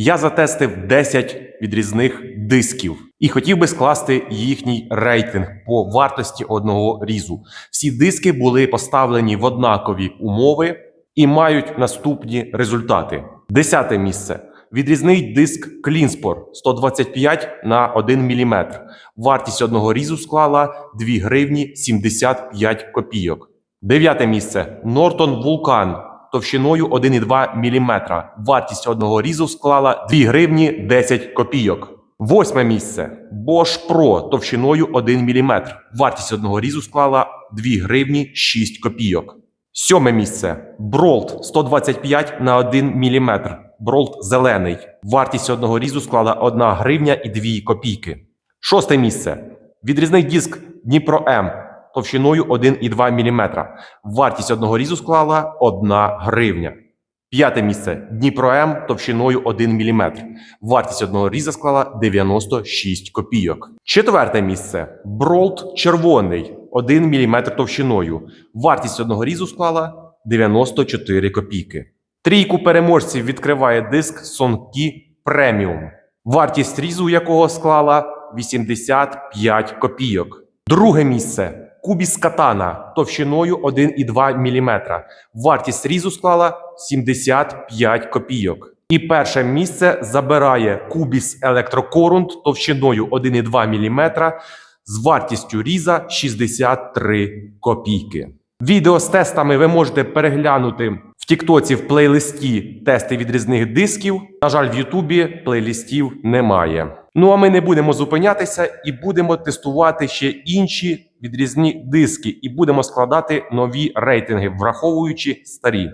Я затестив 10 відрізних дисків і хотів би скласти їхній рейтинг по вартості одного різу. Всі диски були поставлені в однакові умови і мають наступні результати. Десяте місце. Відрізний диск Клінспор 125 на 1 мм. Вартість одного різу склала 2 гривні 75 копійок. Дев'яте місце. Нортон Вулкан товщиною 1,2 мм. Вартість одного різу склала 2 гривні 10 копійок. Восьме місце. Bosch Pro товщиною 1 мм. Вартість одного різу склала 2 гривні 6 копійок. Сьоме місце. Бролт 125 на 1 мм. Бролт зелений. Вартість одного різу склала 1 гривня і 2 копійки. Шосте місце. Відрізний диск Дніпро М товщиною 1,2 мм. Вартість одного різу склала 1 гривня. П'яте місце. Дніпро М товщиною 1 мм. Вартість одного різа склала 96 копійок. Четверте місце. Бролт червоний 1 мм товщиною. Вартість одного різу склала 94 копійки. Трійку переможців відкриває диск Sonki Premium, вартість різу якого склала 85 копійок. Друге місце. Кубіс Катана товщиною 1,2 мм. Вартість різу склала 75 копійок. І перше місце забирає Кубіс Електрокорунт товщиною 1,2 мм з вартістю різа 63 копійки. Відео з тестами ви можете переглянути в Тіктоці в плейлисті тести відрізних дисків. На жаль, в Ютубі плейлистів немає. Ну а ми не будемо зупинятися і будемо тестувати ще інші відрізні диски, і будемо складати нові рейтинги, враховуючи старі.